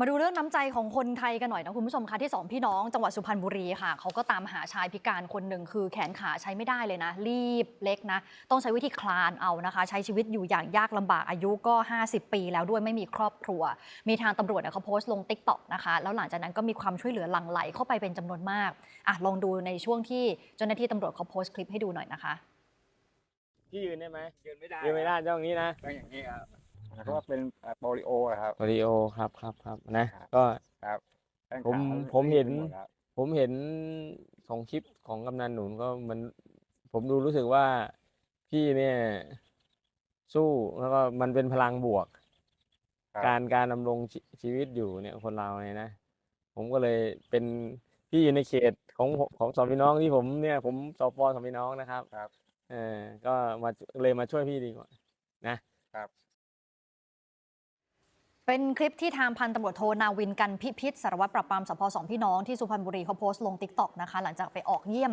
มาดูเรื่องน้ำใจของคนไทยกันหน่อยนะคุณผู้ชมคะที่สองพี่น้องจังหวัดสุพรรณบุรีค่ะเขาก็ตามหาชายพิการคนหนึ่งคือแขนขาใช้ไม่ได้เลยนะ รีบเล็กนะ ต้องใช้วิธีคลานเอานะคะ ใช้ชีวิตอยู่อย่างยากลำบากอายุก็ 50 ปี แล้วด้วยไม่มีครอบครัว มีทางตำรวจเนี่ยเขาโพสต์ลงติ๊กต็อกนะคะแล้วหลังจากนั้นก็มีความช่วยเหลือหลั่งไหลเข้าไปเป็นจำนวนมากอะลองดูในช่วงที่เจ้าหน้าที่ตำรวจเขาโพสต์คลิปให้ดูหน่อยนะคะพี่ยืนได้ไหมยืนไม่ได้ยืนไม่ได้ต้องอย่างนี้นะต้องอย่างนี้ครับ เพราะว่าเป็นเอ่อโปลิโออะครับโอริโอครับครับครับนะครับก็ครับแข้งผมขาผมเห็นรีบไปดครับผมเห็นของคลิปของกำนันหนุนก็มัน ผมดูรู้สึกว่าพี่เนี่ยสู้แล้วก็มันเป็นพลังบวกครับการการดำรงชีชีวิตอยู่เนี่ยคนเราเนี่ยนะ ผมก็เลยเป็นพี่อยู่ในเขตของของสองพี่น้องที่ผมเนี่ย ผมสปสองพี่น้องนะครับครับ เออก็มาเลยมาช่วยพี่ดีกว่านะครับ เป็นคลิปที่ทางพันตำรวจโทนาวินกันพิพิธสารวัตรปราบปรามสพสองพี่น้องที่สุพรรณบุรีเขาโพสต์ลงติ๊กต็อกนะคะหลังจากไปออกเยี่ยม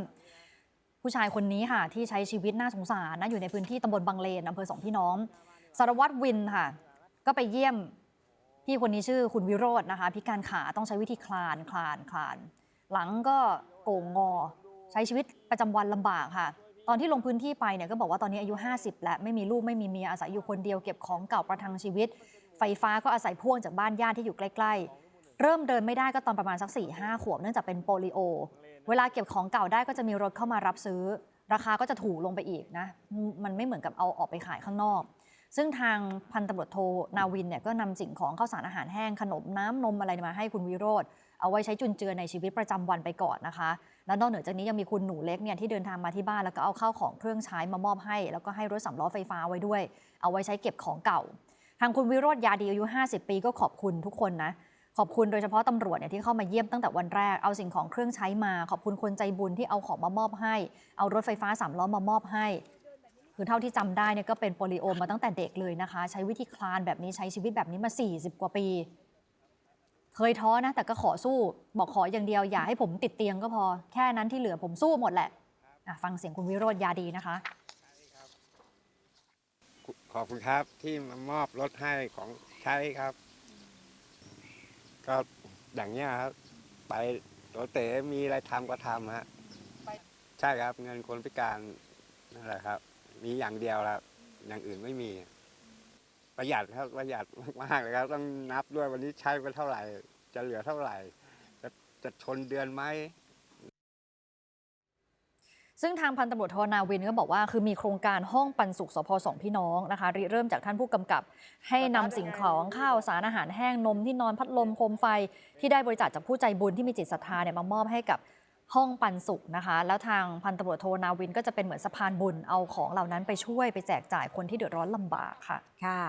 ผู้ชายคนนี้ค่ะที่ใช้ชีวิตน่าสงสารนะอยู่ในพื้นที่ตำบลบางเลนอำเภอสองพี่น้อง สารวัตรวินค่ะ ก็ไปเยี่ยมพี่คนนี้ชื่อคุณวิโรจน์นะคะ พิการขาต้องใช้วิธีคลานคลานคลาน หลังก็โก่งงอ ใช้ชีวิตประจำวันลำบากค่ะ ตอนที่ลงพื้นที่ไปเนี่ยก็บอกว่าตอนนี้อายุ 50 แล้วไม่มีลูกไม่มีเมียอาศัยอยู่คนเดียวเก็บของเก่าประทังชีวิต ไฟฟ้าก็อาศัยพ่วงจากบ้านญาติที่อยู่ใกล้ๆ เริ่มเดินไม่ได้ก็ตอนประมาณสัก4ี่ห้าขวบเนื่องจากเป็นโปลิโอ เวลาเก็บของเก่าได้ก็จะมีรถเข้ามารับซื้อ ราคาก็จะถูกลงไปอีกนะ มันไม่เหมือนกับเอาออกไปขายข้างนอก ซึ่งทางพันตำรวจโทนาวินเนี่ยก็นำสิ่งของข้าวสารอาหารแห้งขนมน้ำนมอะไรมาให้คุณวิโรธเอาไว้ใช้จุนเจือในชีวิตประจำวันไปก่อนนะคะ แล้วนอกเหนือจากนี้ยังมีคุณหนูเล็กเนี่ยที่เดินทางมาที่บ้านแล้วก็เอาข้าวของเครื่องใช้มามอบให้ แล้วก็ให้รถสำล้อไฟฟ้าไว้ด้วย เอาไว้ใช้เก็บของเก่า ทางคุณวิโรธยาดีอายุ 50 ปีก็ขอบคุณทุกคนนะขอบคุณโดยเฉพาะตำรวจเนี่ยที่เข้ามาเยี่ยมตั้งแต่วันแรกเอาสิ่งของเครื่องใช้มา ขอบคุณคนใจบุญที่เอาของมามอบให้ เอารถไฟฟ้าสามล้อมามอบให้ คือเท่าที่จำได้เนี่ยก็เป็นโปลิโอมาตั้งแต่เด็กเลยนะคะ ใช้วิธีคลานแบบนี้ใช้ชีวิตแบบนี้มา 40 กว่าปี เคยท้อนะ แต่ก็ขอสู้ บอกขออย่างเดียวอย่าให้ผมติดเตียงก็พอ แค่นั้นที่เหลือผมสู้หมดแหละะฟังเสียงคุณวิโรธยาดีนะคะ ขอบคุณครับที่มามอบรถให้ของใช้ครับ ก็อย่างเนี้ยครับ ไปรถเต๋มีอะไรทำก็ทำฮะใช่ครับเงินคนพิการนั่นแหละครับ มีอย่างเดียวครับอย่างอื่นไม่มี ประหยัดครับประหยัดมากๆเลยครับ ต้องนับด้วยวันนี้ใช้ไปเท่าไหร่ จะเหลือเท่าไหร่ จะจะชนเดือนไหม ซึ่งทางพันตำรวจโทนาวินก็บอกว่าคือมีโครงการห้องปันสุขสพสองพี่น้องนะคะริเริ่มจากท่านผู้กำกับ ให้นำสิ่งของข้าวสารอาหารแห้งนมที่นอนพัดลมโคมไฟ ที่ได้บริจาคจากผู้ใจบุญที่มีจิตศรัทธาเนี่ยมามอบให้กับห้องปันสุขนะคะ แล้วทางพันตำรวจโทนาวินก็จะเป็นเหมือนสะพานบุญเอาของเหล่านั้นไปช่วยไปแจกจ่ายคนที่เดือดร้อนลำบากค่ะค่ะ